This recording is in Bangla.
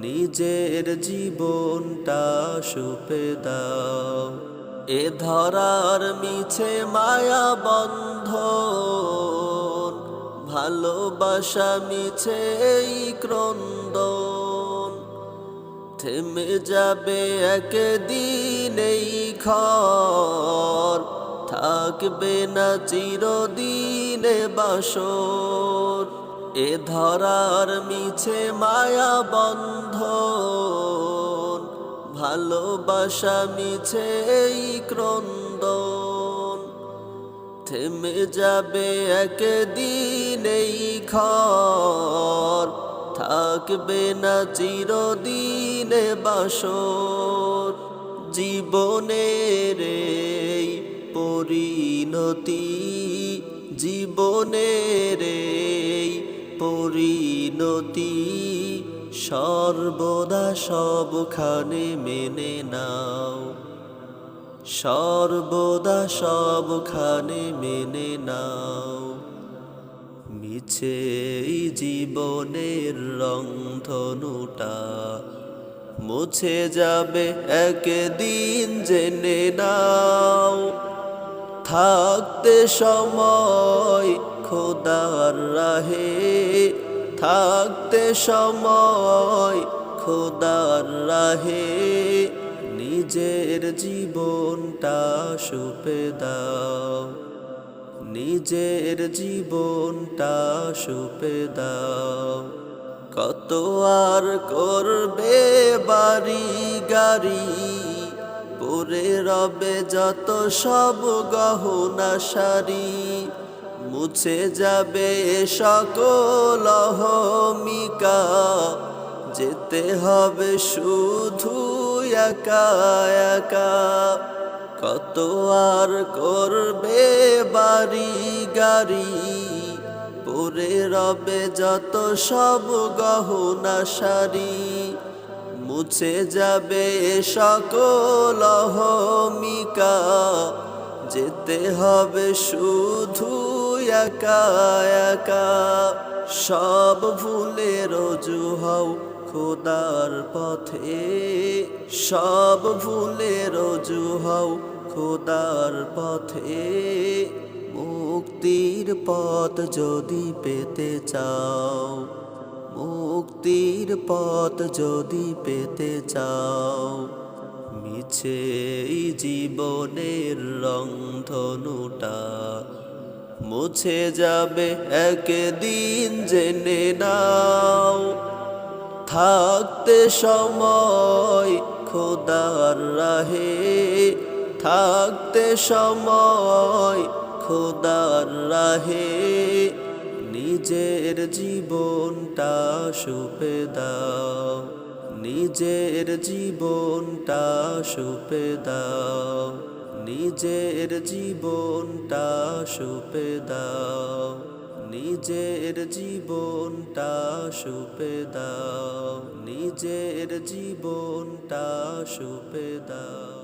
নিজের জীবনটা সুপে দাও। এ ধরার মিছে মায়া বন্ধ ভালোবাসা মিছে এই ক্রন্দন। থেমে যাবে একদিন এই ঘর, থাকবে না চিরদিনে বাসর এ ধরার মিছে মায়া বন্ধ ভালোবাসা মিছে এই ক্রন্দন। থেমে যাবে একদিন এই ঘর, থাকবে না চিরদিনে বাসর। জীবনের পরিণতি, জীবনের এই পরিণতি সর্বদা সবখানে মেনে নাও। সর্বদা সবখানে মেনে নাও। মিছে জীবনের রংধনুটা মুছে যাবে একদিন জেনে নাও। থাকতে সময় খোদার রাহে থাকতে সময় খোদার রাহে নিজের জীবনটা সুপে দাও, নিজের জীবনটা সুপে দাও। কত আর করবে বাড়ি গাড়ি, পরে রবে যত সব গহনা সারি মুছে যাবে সকল অহমিকা। যেতে হবে শুধু একা একা। কত আর করবে বাড়ি, গাড়ি? পরে রবে যত সব গহনা সারি মুছে যাবে সকল অহমিকা। যেতে হবে শুধু একা একা। সব ভুলে রজু হও খোদার পথে। সব ভুলে রজু হও খোদার পথে। মুক্তির পথ যদি পেতে চাও, মুক্তির পথ যদি পেতে চাও, মিছে জীবনের রংধনুটা মুছে যাবে, একদিন জেনে নাও। থাকতে সময় খোদার রাহে, থাকতে সময় খোদার রাহে। নিজের জীবনটা সুপে দাও, নিজের জীবনটা সুপে দাও। নিজের জীবনটা সুপে দাও নিজের জীবনটা সুপে দাও নিজের জীবনটা সুপে দাও।